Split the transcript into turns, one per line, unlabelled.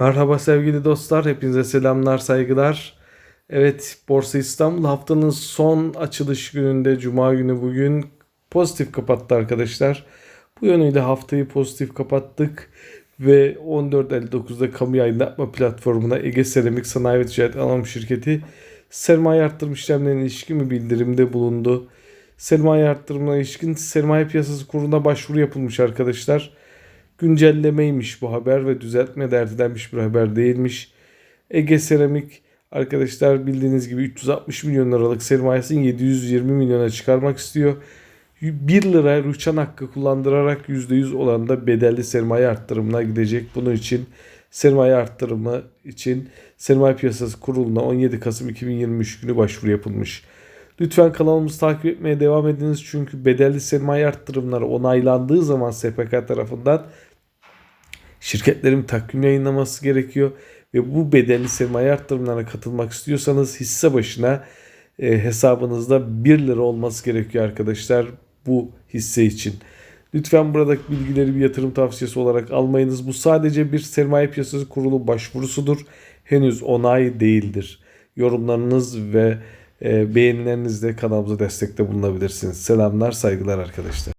Merhaba sevgili dostlar, hepinize selamlar, saygılar. Evet, Borsa İstanbul haftanın son açılış gününde, Cuma günü bugün pozitif kapattı arkadaşlar. Bu yönüyle haftayı pozitif kapattık ve 14.59'da kamu yayın yapma platformuna Ege Seramik Sanayi ve Ticaret Anonim Şirketi sermaye arttırım işlemlerine ilişkin bir bildirimde bulundu. Sermaye arttırımına ilişkin sermaye piyasası kuruluna başvuru yapılmış arkadaşlar güncellemeymiş bu haber ve düzeltme derdilenmiş bir haber değilmiş. Ege Seramik arkadaşlar bildiğiniz gibi 360 milyon liralık sermayesini 720 milyona çıkarmak istiyor. 1 lira rüçhan hakkı kullandırarak %100 oranda bedelli sermaye arttırımına gidecek. Bunun için sermaye arttırımı için sermaye piyasası kuruluna 17 Kasım 2023 günü başvuru yapılmış. Lütfen kanalımızı takip etmeye devam ediniz çünkü bedelli sermaye arttırımları onaylandığı zaman SPK tarafından şirketlerin takvim yayınlaması gerekiyor ve bu bedelli sermaye arttırımlarına katılmak istiyorsanız hisse başına e, hesabınızda 1 lira olması gerekiyor arkadaşlar bu hisse için. Lütfen buradaki bilgileri bir yatırım tavsiyesi olarak almayınız. Bu sadece bir sermaye piyasası kurulu başvurusudur. Henüz onay değildir. Yorumlarınız ve e, beğenilerinizle kanalımıza destekte bulunabilirsiniz. Selamlar, saygılar arkadaşlar.